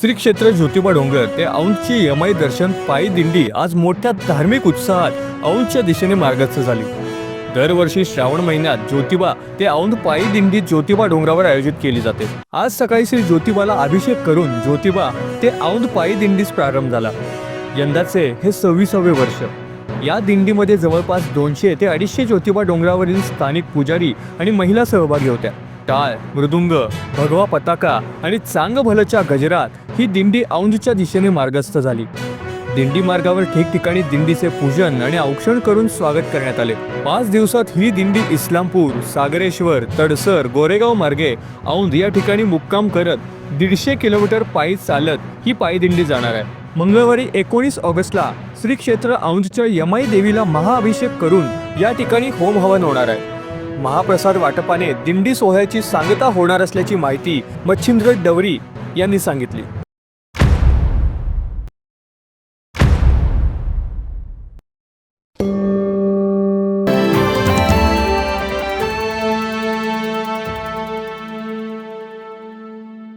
श्री क्षेत्र ज्योतिबा डोंगर ते औंधची यमाई दर्शन पायी दिंडी आज मोठ्या धार्मिक उत्साहात औंधच्या दिशेने मार्गस्थ झाली. दरवर्षी श्रावण महिन्यात ज्योतिबा ते औंध पायी दिंडी ज्योतिबा डोंगरावर आयोजित केली जाते. आज सकाळी श्री ज्योतिबाला अभिषेक करून ज्योतिबा ते औंध पायी दिंडीस प्रारंभ झाला. यंदाचे हे सव्वीसावे वर्ष. या दिंडीमध्ये जवळपास दोनशे ते अडीचशे ज्योतिबा डोंगरावरील स्थानिक पुजारी आणि महिला सहभागी होत्या. टाळ मृदुंग भगवा पताका आणि चांग भलच्या गजरात ही दिंडी औंधच्या दिशेने मार्गस्थ झाली. दिंडी मार्गावर ठिकठिकाणी दिंडीचे पूजन आणि औक्षण करून स्वागत करण्यात आले. पाच दिवसात ही दिंडी इस्लामपूर सागरेश्वर तडसर गोरेगाव मार्गे औंध या ठिकाणी मुक्काम करत दीडशे किलोमीटर पायी चालत ही पायी दिंडी जाणार आहे. मंगळवारी एकोणीस ऑगस्टला श्री क्षेत्र औंधच्या यमाई देवीला महाअभिषेक करून या ठिकाणी होम हवन होणार आहे. महाप्रसाद वाटपाने दिंडी सोहळ्याची सांगता होणार असल्याची माहिती मच्छिंद्र डवरी यांनी सांगितली.